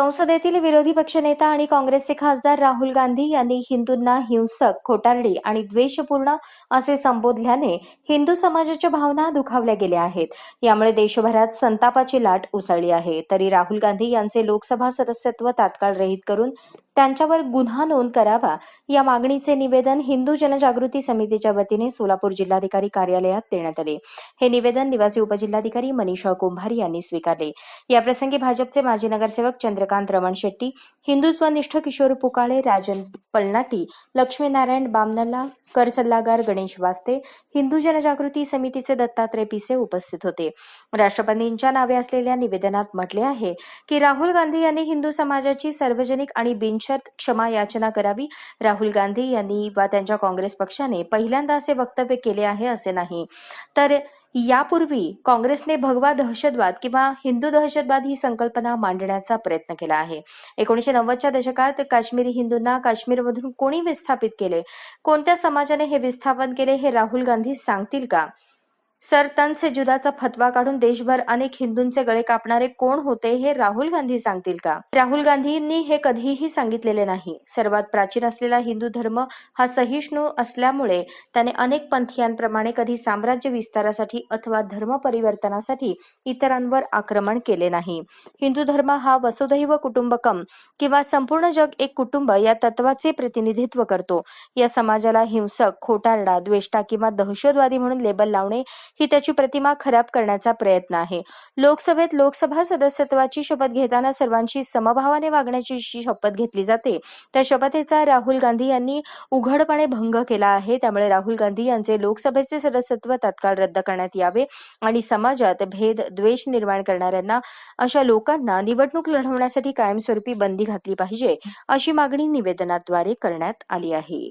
संसदेतील विरोधी पक्षनेता आणि काँग्रेसचे खासदार राहुल गांधी यांनी हिंदूंना हिंसक खोटारडी आणि द्वेषपूर्ण असे संबोधल्याने हिंदू समाजाच्या भावना दुखावल्या गेल्या आहेत. यामुळे देशभरात संतापाची लाट उसळली आहे. तरी राहुल गांधी यांचे लोकसभा सदस्यत्व तात्काळ रहित करून त्यांच्यावर गुन्हा नोंद करावा या मागणीचे निवेदन हिंदू जनजागृती समितीच्या वतीने सोलापूर जिल्हाधिकारी कार्यालयात देण्यात आले. हे निवेदन निवासी उपजिल्हाधिकारी मनीषा कुंभार यांनी स्वीकारले. याप्रसंगी भाजपचे माजी नगरसेवक चंद्र चंद्रकांत रमण शेट्टी हिंदुत्वनिष्ठ किशोर पुकाळे राजन पलनाटी लक्ष्मीनारायण बामनल्ला कर सल्लागार गणेश वास्ते हिंदू जनजागृती समितीचे दत्तात्रय पिसे उपस्थित होते. राष्ट्रपतींच्या नावे असलेल्या निवेदनात म्हटले आहे की राहुल गांधी यांनी हिंदू समाजाची सार्वजनिक आणि बिनशर्त क्षमा याचना करावी. राहुल गांधी यांनी वा त्यांच्या काँग्रेस पक्षाने पहिल्यांदा असे वक्तव्य केले आहे असे नाही. तर यापूर्वी काँग्रेसने भगवा दहशतवाद किंवा हिंदू दहशतवाद ही संकल्पना मांडण्याचा प्रयत्न केला आहे. एकोणीशे नव्वदच्या दशकात काश्मीरी हिंदूंना काश्मीरमधून कोणी विस्थापित केले? कोणत्या समाजाने हे विस्थापन केले हे राहुल गांधी सांगतील का? सर तन से जुदाचा फतवा काढून देशभर अनेक हिंदूंचे गळे कापणारे कोण होते हे राहुल गांधी सांगतील का? राहुल गांधींनी हे कधीही सांगितलेले नाही. सर्वात प्राचीन असलेला हिंदू धर्म हा सहिष्णू असल्यामुळे त्याने अनेक पंथीयांप्रमाणे कधी साम्राज्य विस्तारासाठी अथवा धर्म परिवर्तनासाठी इतरांवर आक्रमण केले नाही. हिंदू धर्म हा वसुधैव कुटुंबकम किंवा संपूर्ण जग एक कुटुंब या तत्वाचे प्रतिनिधित्व करतो. या समाजाला हिंसक खोटारडा द्वेष्टा किंवा दहशतवादी म्हणून लेबल लावणे ही त्याची प्रतिमा खराब करण्याचा प्रयत्न आहे. लोकसभेत लोकसभा सदस्यत्वाची शपथ घेताना सर्वांशी समभावाने वागण्याची जी शपथ घेतली जाते त्या शपथेचा राहुल गांधी यांनी उघडपणे भंग केला आहे. त्यामुळे राहुल गांधी यांचे लोकसभेचे सदस्यत्व तत्काळ रद्द करण्यात यावे आणि समाजात भेद द्वेष निर्माण करणाऱ्यांना अशा लोकांना निवडणूक लढवण्यासाठी कायमस्वरूपी बंदी घातली पाहिजे अशी मागणी निवेदनाद्वारे करण्यात आली आहे.